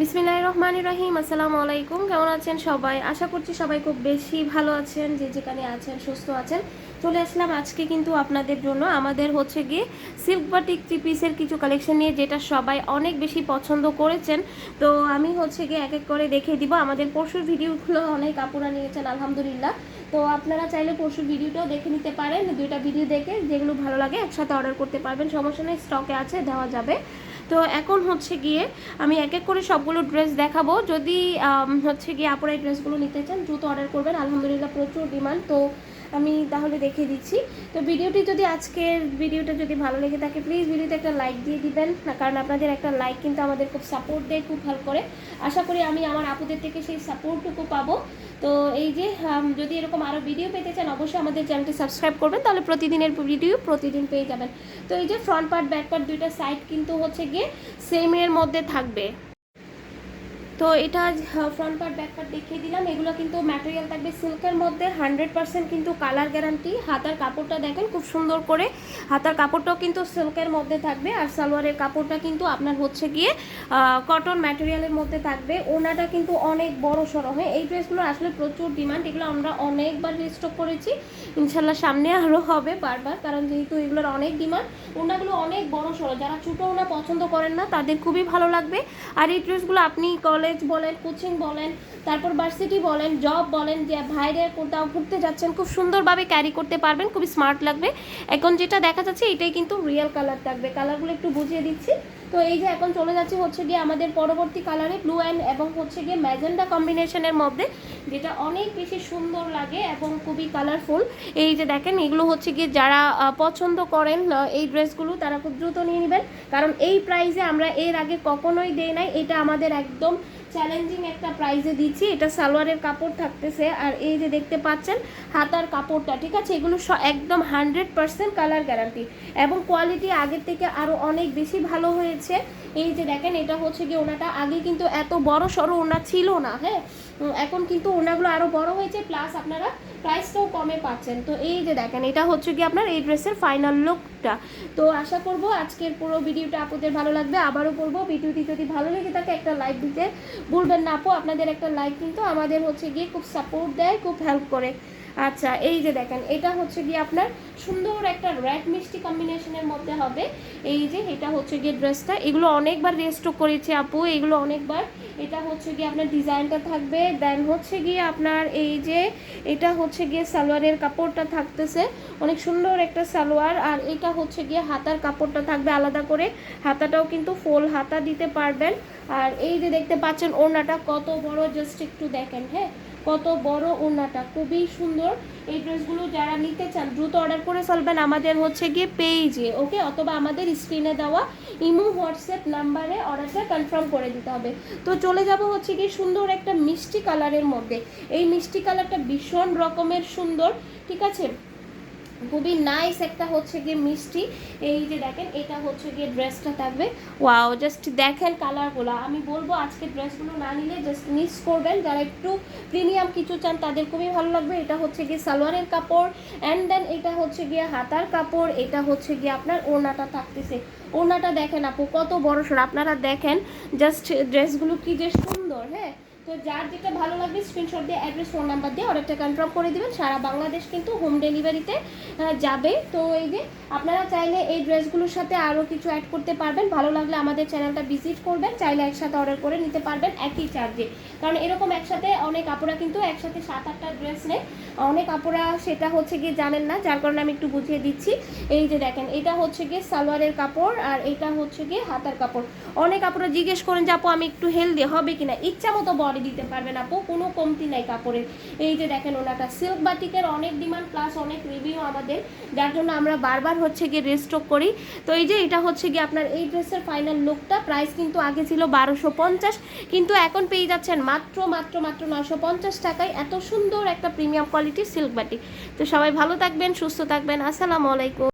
বিসমিল্লাহির রহমানির রহিম আসসালামু আলাইকুম কেমন আছেন সবাই? আশা করছি সবাই খুব বেশি ভালো আছেন, যে যেখানে আছেন, সুস্থ আছেন। চলে আসলাম আজকে কিন্তু আপনাদের জন্য আমাদের হচ্ছে গিয়ে সিল্ক বাটিক থ্রি পিসের কিছু কালেকশন নিয়ে, যেটা সবাই অনেক বেশি পছন্দ করেছেন। তো আমি হচ্ছে গিয়ে এক এক করে দেখে দিব। আমাদের পরশুর ভিডিওগুলো অনেক আপুরা নিয়েছেন, আলহামদুলিল্লাহ। তো আপনারা চাইলে পরশুর ভিডিওটাও দেখে নিতে পারেন, দুইটা ভিডিও দেখে যেগুলো ভালো লাগে একসাথে অর্ডার করতে পারবেন। সমস্যা নেই স্টকে আছে, দেওয়া যাবে। তো এখন হচ্ছে গিয়ে আমি এক এক করে সবগুলো ড্রেস দেখাবো। যদি হচ্ছে গিয়ে আপনারা এই ড্রেসগুলো নিতে চান, দ্রুত অর্ডার করবেন। আলহামদুলিল্লাহ প্রচুর ডিমান্ড তো আমি তাহলে দেখিয়ে দিচ্ছি। তো ভিডিওটি যদি আজকের ভিডিওটা যদি ভালো লেগে থাকে প্লিজ ভিডিওতে একটা লাইক দিয়ে দিবেন। কারণ আপনাদের একটা লাইক কিন্তু আমাদের খুব সাপোর্ট দেয়, খুব ভালো করে। আশা করি আমি আমার আপুদের থেকে সেই সাপোর্টটুকু পাবো। তো এই যে যদি এরকম আরও ভিডিও পেতে চান, অবশ্যই আমাদের চ্যানেলটি সাবস্ক্রাইব করবেন, তাহলে প্রতিদিনের ভিডিও প্রতিদিন পেয়ে যাবেন। তো এই যে ফ্রন্ট পার্ট ব্যাক পার্ট দুইটা সাইড কিন্তু হচ্ছে গিয়ে সেমের মধ্যে থাকবে। তো এটা ফ্রন্ট পার্ট ব্যাক পার্ট দেখিয়ে দিলাম। এগুলো কিন্তু ম্যাটেরিয়াল থাকবে সিল্কের মধ্যে। হান্ড্রেড পার্সেন্ট কিন্তু কালার গ্যারান্টি হাতার কাপড়টা দেখেন, খুব সুন্দর করে হাতার কাপড়টাও কিন্তু সিল্কের মধ্যে থাকবে আর সালোয়ারের কাপড়টা কিন্তু আপনার হচ্ছে গিয়ে কটন ম্যাটেরিয়ালের মধ্যে থাকবে। ওনাটা কিন্তু অনেক বড় সড়ো। হয়, এই ড্রেসগুলো আসলে প্রচুর ডিমান্ড এগুলো আমরা অনেকবার রিস্টক করেছি। ইনশাল্লাহ সামনে আরও হবে বারবার, কারণ যেহেতু এগুলোর অনেক ডিমান্ড ওনাগুলো অনেক বড় সড়ো। যারা ছোটো ওনা পছন্দ করেন না, তাদের খুবই ভালো লাগবে। আর এই ড্রেসগুলো আপনি কলেজ বলেন কোচিং বলেন, তারপর ভার্সিটি বলেন জব বলেন, যে বাইরে কোথাও ঘুরতে যাচ্ছেন, খুব সুন্দরভাবে ক্যারি করতে পারবেন, খুবই স্মার্ট লাগবে। এখন যেটা দেখা যাচ্ছে এটাই কিন্তু রিয়েল কালার থাকবে। কালারগুলো একটু বুঝিয়ে দিচ্ছি। তো এই যে এখন চলে যাচ্ছে হচ্ছে গিয়ে আমাদের পরবর্তী কালারে ব্লু অ্যান্ড এবং হচ্ছে গিয়ে ম্যাজেন্ডা কম্বিনেশনের মধ্যে যেটা অনেক বেশি সুন্দর লাগে এবং খুবই কালারফুল এই যে দেখেন, এগুলো হচ্ছে গিয়ে যারা পছন্দ করেন এই ড্রেসগুলো তারা খুব দ্রুত নিয়ে নেবেন। কারণ এই প্রাইসে আমরা এর আগে কখনোই দেই নাই। এটা আমাদের একদম চ্যালেঞ্জিং একটা প্রাইজে দিচ্ছি। এটা সালোয়ারের কাপড় থাকতেছে। আর এই যে দেখতে পাচ্ছেন, হাতার কাপড়টা, ঠিক আছে? এগুলো একদম হান্ড্রেড পার্সেন্ট কালার গ্যারান্টি এবং কোয়ালিটি আগের থেকে আরও অনেক বেশি ভালো হয়েছে। এই যে দেখেন, এটা হচ্ছে গিয়ে ওনাটা আগে কিন্তু এত বড় সড়ো ওনা ছিল না হ্যাঁ? এখন কিন্তু ওনাগুলো আরও বড় হয়েছে প্লাস আপনারা প্রাইসটাও কমে পাচ্ছেন। তো এই যে দেখেন, এটা হচ্ছে কি আপনার এই ড্রেসের ফাইনাল লুকটা তো আশা করব আজকের পুরো ভিডিওটা আপনাদের ভালো লাগবে। আবারও করব ভিডিওটি যদি ভালো লেগে থাকে, একটা লাইক দিতে ভুলবেন না আপু। আপনাদের একটা লাইক কিন্তু আমাদের হচ্ছে গিয়ে খুব সাপোর্ট দেয়, খুব হেল্প করে। আচ্ছা এই যে দেখেন, এটা হচ্ছে গিয়ে আপনার সুন্দর একটা রেড মিষ্টি কম্বিনেশনের মধ্যে হবে। এই যে, এটা হচ্ছে গিয়ে ড্রেসটা এগুলো অনেকবার রেস্টক করেছে আপু, এগুলো অনেকবার। এটা হচ্ছে গিয়ে আপনার ডিজাইনটা থাকবে। দেন হচ্ছে গিয়ে আপনার এই যে, এটা হচ্ছে গিয়ে সালোয়ারের কাপড়টা থাকতেছে। অনেক সুন্দর একটা সালোয়ার। আর এটা হচ্ছে গিয়ে হাতার কাপড়টা থাকবে আলাদা করে। হাতাটাও কিন্তু ফোল হাতা দিতে পারবেন। আর এই যে দেখতে পাচ্ছেন ওড়নাটা কত বড় জাস্ট একটু দেখেন হ্যাঁ? কত বড় ওড়নাটা। খুবই সুন্দর এই ড্রেসগুলো যারা নিতে চান, দ্রুত অর্ডার করে ফেলবেন আমাদের হচ্ছে গিয়ে পেইজে ওকে অথবা আমাদের স্ক্রিনে দেওয়া ইমো, হোয়াটসঅ্যাপ নাম্বারে অর্ডারটা কনফার্ম করে দিতে হবে। তো চলে যাব হচ্ছে গিয়ে সুন্দর একটা মিষ্টি কালারের মধ্যে। এই মিষ্টি কালারটা ভীষণ রকমের সুন্দর, ঠিক আছে? খুবই নাইস একটা হচ্ছে গিয়ে মিষ্টি। এই যে দেখেন, এটা হচ্ছে গিয়ে ড্রেসটা থাকবে। ওয়াও জাস্ট দেখেন কালারগুলো আমি বলব আজকে ড্রেসগুলো না নিলে জাস্ট মিস করবেন। যারা একটু প্রিমিয়াম কিছু চান, তাদের খুবই ভালো লাগবে। এটা হচ্ছে গিয়ে সালোয়ারের কাপড়। অ্যান্ড দেন এটা হচ্ছে গিয়ে হাতার কাপড়। এটা হচ্ছে গিয়ে আপনার ওড়নাটা থাকতেছে। ওড়নাটা দেখেন আপু, কত বড় আপনারা দেখেন জাস্ট ড্রেসগুলো কি যে সুন্দর হ্যাঁ? তো যার যেটা ভালো লাগবে স্ক্রিনশট দিয়ে অ্যাড্রেস ফোন নাম্বার দিয়ে অর্ডারটা কনফার্ম করে দেবেন। সারা বাংলাদেশ কিন্তু হোম ডেলিভারিতে যাবে। তো এই যে, আপনারা চাইলে এই ড্রেসগুলোর সাথে আরও কিছু অ্যাড করতে পারবেন। ভালো লাগলে আমাদের চ্যানেলটা ভিজিট করবেন। চাইলে একসাথে অর্ডার করে নিতে পারবেন একই চার্জে কারণ এরকম একসাথে অনেক আপুরা কিন্তু একসাথে সাত, আটটা ড্রেস নেয়। অনেক আপুরা সেটা হচ্ছে গিয়ে জানেন না, যার কারণে আমি একটু বুঝিয়ে দিচ্ছি। এই যে দেখেন, এটা হচ্ছে গিয়ে সালোয়ারের কাপড় আর এটা হচ্ছে গিয়ে হাতার কাপড়। অনেক আপুরা জিজ্ঞেস করেন যে, আপু, আমি একটু হেলদি হবে কিনা? ইচ্ছা মতো বডি দিতে পারবেন আপু, কোনো কমতি নাই কাপড়ের। এই যে দেখেন ওনাটা সিল্ক বাটিকের অনেক ডিমান্ড প্লাস অনেক রিভিউ আমাদের। যার জন্য আমরা বারবার হচ্ছে গিয়ে রেস্টক করি। তো এই যে এটা হচ্ছে গিয়ে আপনার এই ড্রেসের ফাইনাল লুকটা প্রাইস কিন্তু আগে ছিল বারোশো পঞ্চাশ। কিন্তু এখন পেয়ে যাচ্ছেন মাত্র মাত্র মাত্র নশো পঞ্চাশ টাকায় এত সুন্দর একটা প্রিমিয়াম কোয়ালিটির সিল্ক বাটিক তো সবাই ভালো থাকবেন, সুস্থ থাকবেন। আসসালামু আলাইকুম।